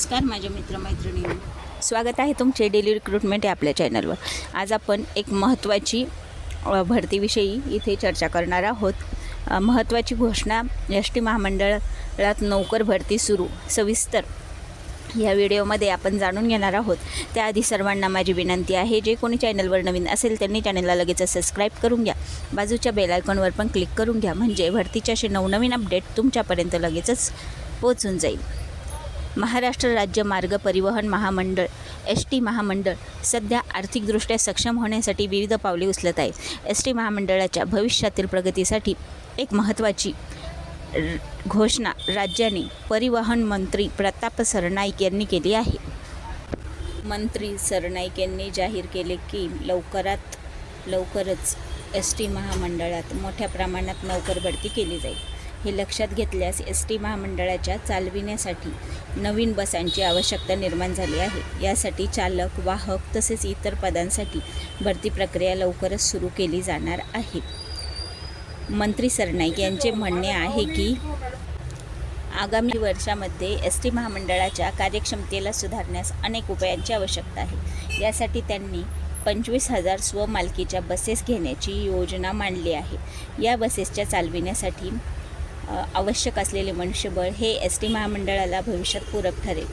नमस्कार माझ्या मित्रमैत्रिणींनो. स्वागत आहे तुमचे डेली रिक्रुटमेंट या आपल्या चॅनलवर. आज आपण एक महत्त्वाची भरतीविषयी इथे चर्चा करणार आहोत. महत्त्वाची घोषणा एस टी महामंडळात नोकर भरती सुरू सविस्तर या व्हिडिओमध्ये आपण जाणून घेणार आहोत. त्याआधी सर्वांना माझी विनंती आहे जे कोणी चॅनलवर नवीन असेल त्यांनी चॅनलला लगेच सबस्क्राईब करून घ्या. बाजूच्या बेल आयकॉनवर पण क्लिक करून घ्या म्हणजे भरतीचे असे नवनवीन अपडेट तुमच्यापर्यंत लगेचच पोचून जाईल. महाराष्ट्र राज्य मार्ग परिवहन महामंडळ एस टी महामंडळ सध्या आर्थिकदृष्ट्या सक्षम होण्यासाठी विविध पावले उचलत आहे एस टी महामंडळाच्या भविष्यातील प्रगतीसाठी एक महत्त्वाची घोषणा राज्याने परिवहन मंत्री प्रताप सरनाईक यांनी केली आहे. मंत्री सरनाईक यांनी जाहीर केले की लवकरात लवकरच एस टी महामंडळात मोठ्या प्रमाणात नोकर भरती केली जाईल. हे लक्षात घेतल्यास एस टी महामंडळाच्या चालविण्यासाठी नवीन बसांची आवश्यकता निर्माण झाली आहे. यासाठी चालक वाहक तसेच इतर पदांसाठी भरती प्रक्रिया लवकरच सुरू केली जाणार आहे. मंत्री सरनाईक यांचे म्हणणे आहे की आगामी वर्षामध्ये एस टी महामंडळाच्या कार्यक्षमतेला सुधारण्यास अनेक उपायांची आवश्यकता आहे. यासाठी त्यांनी पंचवीस हजार स्वमालकीच्या बसेस घेण्याची योजना मांडली आहे. या बसेसच्या चालविण्यासाठी आवश्यक असलेले मनुष्यबळ हे एस टी महामंडळाला भविष्यात पूरक ठरेल.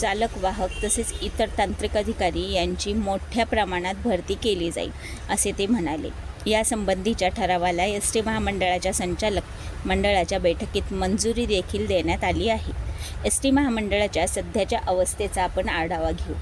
चालक वाहक तसेच इतर तांत्रिक अधिकारी यांची मोठ्या प्रमाणात भरती केली जाईल असे ते म्हणाले. यासंबंधीच्या ठरावाला एस टी महामंडळाच्या संचालक मंडळाच्या बैठकीत मंजुरी देखील देण्यात आली आहे. एस टी महामंडळाच्या सध्याच्या अवस्थेचा आपण आढावा घेऊ.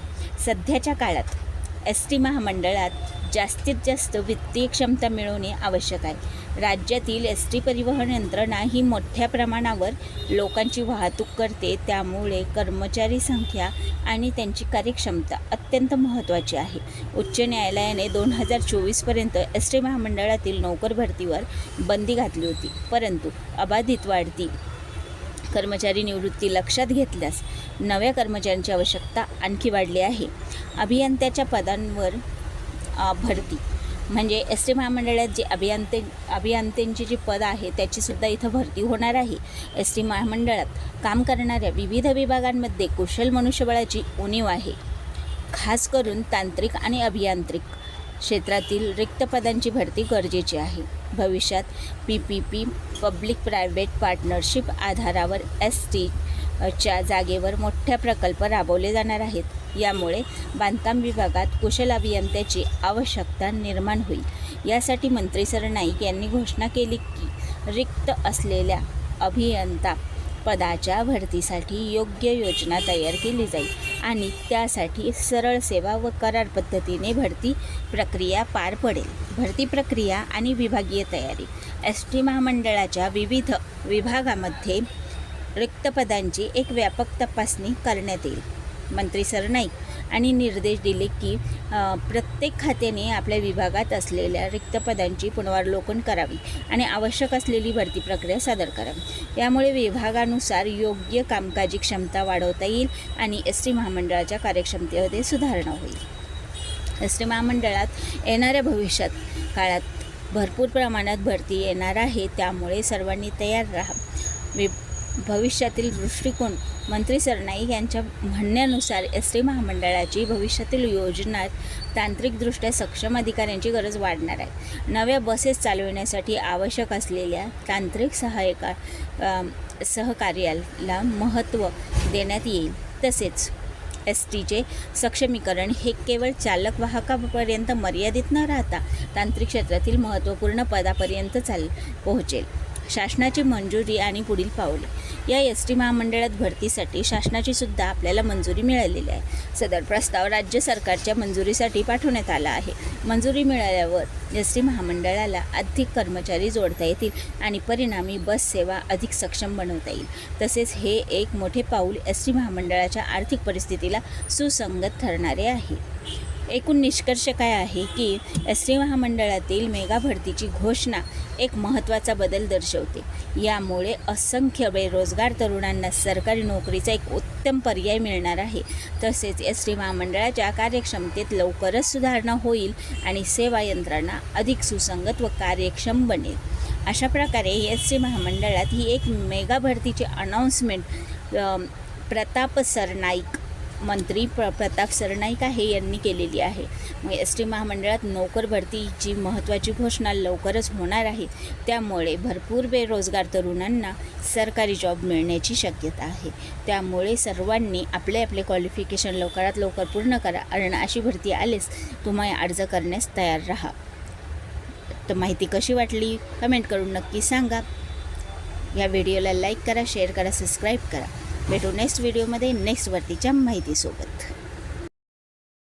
सध्याच्या काळात एस टी महामंडळात जास्तीत जास्त वित्तीय क्षमता मिळवणे आवश्यक आहे. राज्यातील एस टी परिवहन यंत्रणा ही मोठ्या प्रमाणावर लोकांची वाहतूक करते. त्यामुळे कर्मचारी संख्या आणि त्यांची कार्यक्षमता अत्यंत महत्त्वाची आहे. उच्च न्यायालयाने दोन हजार चोवीसपर्यंत एस टी महामंडळातील नोकर भरतीवर बंदी घातली होती. परंतु अबाधित वाढती कर्मचारी निवृत्ती लक्षात घेतल्यास नव्या कर्मचाऱ्यांची आवश्यकता आणखी वाढली आहे. अभियंत्याच्या पदांवर भरती म्हणजे एस टी महामंडळात जे अभियंते अभियंत्यांची जी पद आहे त्याचीसुद्धा इथं भरती होणार आहे. एस टी महामंडळात काम करणाऱ्या विविध विभागांमध्ये कुशल मनुष्यबळाची उणीव आहे. खास करून तांत्रिक आणि अभियांत्रिक क्षेत्रातील रिक्त पदांची भरती गरजेची आहे. भविष्यात P P P public private partnership आधारावर एस टी च्या जागेवर मोठ्या प्रकल्प राबवले जाणार आहेत. यामुळे बांधकाम विभागात कुशल अभियंत्याची आवश्यकता निर्माण होईल. यासाठी मंत्री सर नाईक यांनी घोषणा केली की रिक्त असलेल्या अभियंता पदाच्या भरतीसाठी योग्य योजना तयार केली जाईल आणि त्यासाठी सरळ सेवा व करार पद्धतीने भरती प्रक्रिया पार पडेल. भरती प्रक्रिया आणि विभागीय तयारी. एस टी महामंडळाच्या विविध विभागामध्ये रिक्तपदांची एक व्यापक तपासणी करण्यात येईल. मंत्री सरनाईक आणि निर्देश दिले की प्रत्येक खात्याने आपल्या विभागात असलेल्या रिक्तपदांची पुनरावलोकन करावी आणि आवश्यक असलेली भरती प्रक्रिया सादर करावी. यामुळे विभागानुसार योग्य कामकाजी क्षमता वाढवता येईल आणि एस टी महामंडळाच्या कार्यक्षमतेमध्ये सुधारणा होईल. एस टी महामंडळात येणाऱ्या भविष्यात काळात भरपूर प्रमाणात भरती येणार आहे त्यामुळे सर्वांनी तयार राहा वि भविष्यातील दृष्टिकोन मंत्री सरनाईक यांच्या म्हणण्यानुसार एस टी महामंडळाची भविष्यातील योजना तांत्रिकदृष्ट्या सक्षम अधिकाऱ्यांची गरज वाढणार आहे. नव्या बसेस चालविण्यासाठी आवश्यक असलेल्या तांत्रिक सहाय्यका सहकार्याला महत्त्व देण्यात येईल. तसेच एस टीचे सक्षमीकरण हे केवळ चालक वाहकापर्यंत मर्यादित न राहता तांत्रिक क्षेत्रातील महत्त्वपूर्ण पदापर्यंत चाल पोहोचेल. शासनाची मंजुरी आणि पुढील पावले या एस टी महामंडळात भरतीसाठी शासनाची सुद्धा आपल्याला मंजुरी मिळालेली आहे. सदर प्रस्ताव राज्य सरकारच्या मंजुरीसाठी पाठवण्यात आला आहे. मंजुरी मिळाल्यावर एस टी महामंडळाला अधिक कर्मचारी जोडता येतील आणि परिणामी बस सेवा अधिक सक्षम बनवता येईल. तसेच हे एक मोठे पाऊल एस टी महामंडळाच्या आर्थिक परिस्थितीला सुसंगत ठरणारे आहे. एकूण निष्कर्ष काय आहे की एस टी महामंडळातील मेगा भरतीची घोषणा एक महत्त्वाचा बदल दर्शवते. यामुळे असंख्य बेरोजगार तरुणांना सरकारी नोकरीचा एक उत्तम पर्याय मिळणार आहे. तसेच एस टी महामंडळाच्या कार्यक्षमतेत लवकरच सुधारणा होईल आणि सेवा यंत्रणा अधिक सुसंगत व कार्यक्षम बनेल. अशा प्रकारे एस टी महामंडळात ही एक मेगा भरतीची अनाऊन्समेंट प्रताप सरनाईक मंत्री प्र प्रताप सरनाईक आहे यांनी केलेली आहे. मग एस टी महामंडळात नोकर भरतीची महत्त्वाची घोषणा लवकरच होणार आहे त्यामुळे भरपूर बेरोजगार तरुणांना सरकारी जॉब मिळण्याची शक्यता आहे. त्यामुळे सर्वांनी आपले आपले क्वालिफिकेशन लवकरात लवकर पूर्ण करा. कारण अशी भरती आलेच तुम्ही अर्ज करण्यास तयार राहा. तर माहिती कशी वाटली? कमेंट करून नक्की सांगा. या व्हिडिओला लाईक करा शेअर करा सबस्क्राईब करा. भेटू नेक्स्ट व्हिडिओमध्ये नेक्स्ट भरतीच्या माहितीसोबत.